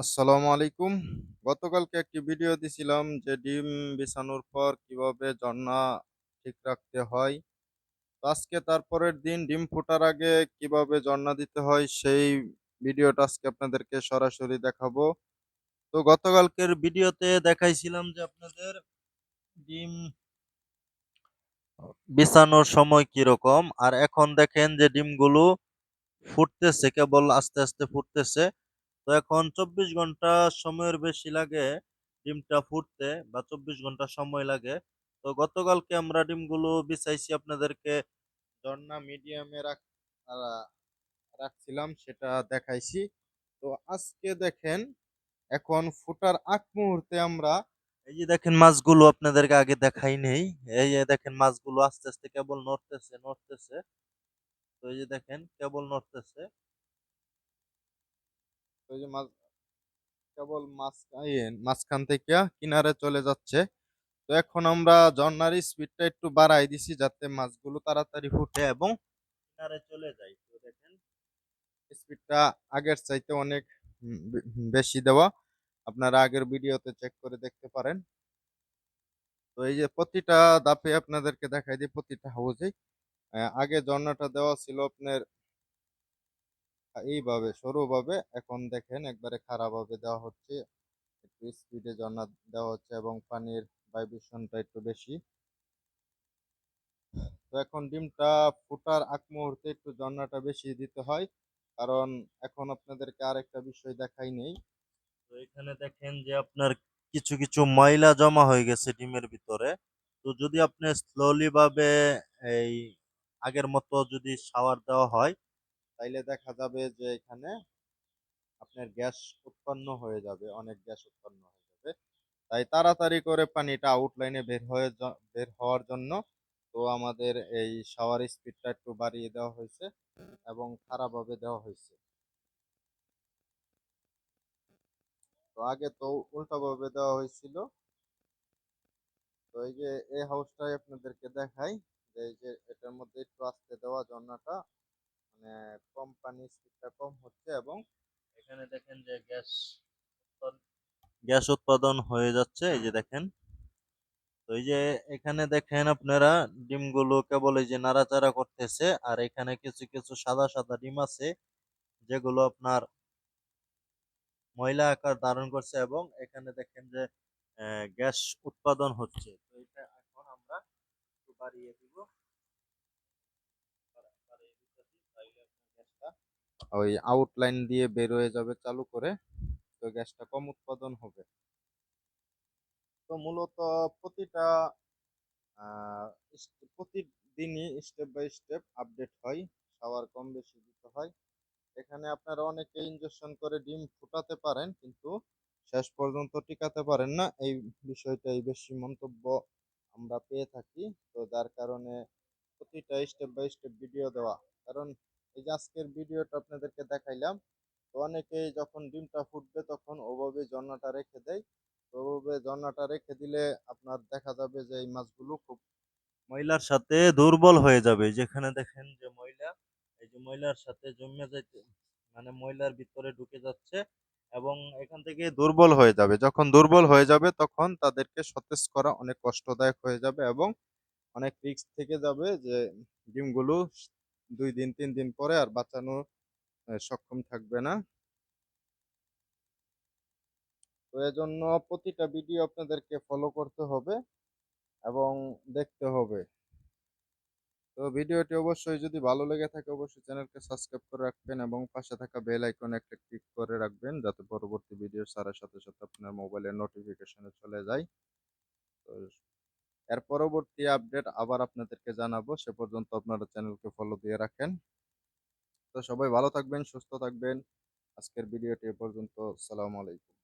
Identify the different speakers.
Speaker 1: আসসালামু আলাইকুম। গতকালকে একটি ভিডিও দিছিলাম যে ডিম বিছানোর পর কীভাবে ঝর্ণা ঠিক রাখতে হয়। আজকে তারপরের দিন ডিম ফোটার আগে কীভাবে ঝর্ণা দিতে হয় সেই ভিডিওটা আজকে আপনাদেরকে সরাসরি দেখাবো। তো গতকালকের ভিডিওতে দেখাইছিলাম যে আপনাদের ডিম বিছানোর সময় কীরকম আর এখন দেখেন যে ডিমগুলো ফুটতেছে কেবল আস্তে, আস্তে ফুটতেছে। তো এখন ২৪ ঘণ্টা সময়ের বেশি লাগে ডিমটা ফুটতে বা ২৪ ঘণ্টা সময় লাগে। তো গতকালকে আমরা ডিমগুলো বিছাইছি আপনাদেরকে ঝর্ণা মিডিয়ামে রাখ রাখছিলাম সেটা দেখাইছি। তো আজকে দেখেন এখন ফুটার আগ মুহূর্তে আমরা এই যে দেখেন মাছগুলো আপনাদেরকে আগে দেখাই নেই। এই যে দেখেন মাছগুলো আস্তে, আস্তে কেবল নড়তেছে, নড়তেছে। তো এই যে দেখেন কেবল নড়তেছে। যে মাছ কেবল মাঝখান থেকে কিনারে চলে যাচ্ছে। তো এখন আমরা ঝর্ণার স্পিডটা একটু বাড়ায় দিছি যাতে মাছগুলো তাড়াতাড়ি ফুটে এবং কিনারে চলে যায়। তো দেখেন স্পিডটা আগের চাইতে অনেক বেশি দেওয়া। আপনারা আগের ভিডিওতে চেক করে দেখতে পারেন। তো এই যে প্রতিটা ধাপে আপনাদেরকে দেখাই দিই, প্রতিটা হাউজেই। আগে ঝর্ণাটা দেওয়া ছিল আপনার এইভাবে সরুভাবে। এখন দেখেন একবারে খাড়াভাবে দেওয়া হচ্ছে। একটু স্পিডে ঝর্ণা দেওয়া হচ্ছে এবং পানির ভাইব্রেশনটা একটু বেশি। তো এখন ডিমটা ফোটার আগ মুহূর্তে একটু ঝর্ণাটা বেশি দিতে হয়। কারণ এখন আপনাদেরকে আর একটা বিষয় দেখাই নেই। তো এখানে দেখেন যে আপনার কিছু, কিছু ময়লা জমা হয়ে গেছে ডিমের ভিতরে। তো যদি আপনি স্লোলি ভাবে এই আগের মতো যদি শাওয়ার দেওয়া হয়, তাইলে দেখা যাবে যে এখানে আপনার গ্যাস উৎপন্ন হয়ে যাবে, অনেক গ্যাস উৎপন্ন হয়ে যাবে। তাই তাড়াতাড়ি করে পানিটা আউটলাইনে বের হয়ে বের হওয়ার জন্য তো আমাদের এই শাওয়ার স্পিডটা একটু বাড়িয়ে দেওয়া হয়েছে এবং খাড়াভাবে দেওয়া হয়েছে তো আগে তো উল্টাভাবে দেওয়া হয়েছিল। তো এই যে এই হাউসটাই আপনাদেরকে দেখাই। যে এটার মধ্যে একটু আস্তে দেওয়া ঝর্ণাটা মানে কম পানি স্পিডটা কম হচ্ছে এবং এখানে দেখেন যে গ্যাস গ্যাস উৎপাদন হয়ে যাচ্ছে এই যে দেখেন। তো এই যে এখানে দেখেন আপনারা ডিমগুলো কেবল এই যে নাড়াচাড়া করতেছে আর এখানে কিছু, কিছু সাদা, সাদা ডিম আছে যেগুলো আপনার ময়লা আকার ধারণ করছে এবং এখানে দেখেন যে গ্যাস উৎপাদন হচ্ছে। তো এটা এখন আমরা বাড়িয়ে দিব। বাড়া বাড়িয়ে দিতেছি তাইলে আপনার গ্যাসটা ওই আউটলাইন দিয়ে বের হয়ে যাবে চালু করে। তো গ্যাসটা কম উৎপাদন হবে। তো মূলত প্রতিটা প্রতিদিনই স্টেপ বাই স্টেপ আপডেট হয়। শাওয়ার কম বেশি দিতে হয়। এখানে আপনারা অনেকে ইনজেকশন করে ডিম ফুটাতে পারেন, কিন্তু শেষ পর্যন্ত টিকাতে পারেন না। এই বিষয়টাই বেশি মন্তব্য আমরা পেয়ে থাকি। তো যার কারণে প্রতিটা স্টেপ বাই স্টেপ ভিডিও দেওয়া। কারণ এই যে আজকের ভিডিওটা আপনাদেরকে দেখাইলাম। তো অনেকেই যখন ডিমটা ফুটবে তখন ওভাবে ঝর্ণাটা রেখে দেয়। তো ওভাবে ঝর্ণাটা রেখে দিলে আপনার দেখা যাবে যে এই মাছগুলো খুব ময়লার সাথে দুর্বল হয়ে যাবে। যেখানে দেখেন যে ময়লা, এই যে ময়লার সাথে জমে যাইতে মানে ময়লার ভিতরে ঢুকে যাচ্ছে এবং এখান থেকে দুর্বল হয়ে যাবে। যখন দুর্বল হয়ে যাবে তখন তাদেরকে সতেজ করা অনেক কষ্টদায়ক হয়ে যাবে এবং অনেক রিস্ক থেকে যাবে যে ডিমগুলো ২ দিন তিন দিন পরে আর বাঁচানো সক্ষম থাকবে না। তো এজন্য প্রতিটা ভিডিও আপনাদেরকে ফলো করতে হবে এবং দেখতে হবে। তো ভিডিওটি অবশ্যই যদি ভালো লেগে থাকে অবশ্যই চ্যানেলকে সাবস্ক্রাইব করে রাখবেন এবং পাশে থাকা বেল আইকনে একটা ক্লিক করে রাখবেন যাতে পরবর্তী ভিডিও ছাড়ার সাথে, সাথে আপনার মোবাইলে নোটিফিকেশনে চলে যায়। তো এর পরবর্তী আপডেট আবার আপনাদেরকে জানাব। সে পর্যন্ত আপনারা চ্যানেলকে ফলো দিয়ে রাখেন। তো সবাই ভালো থাকবেন, সুস্থ থাকবেন। আজকের ভিডিওটি এ পর্যন্ত। সালামু আলাইকুম।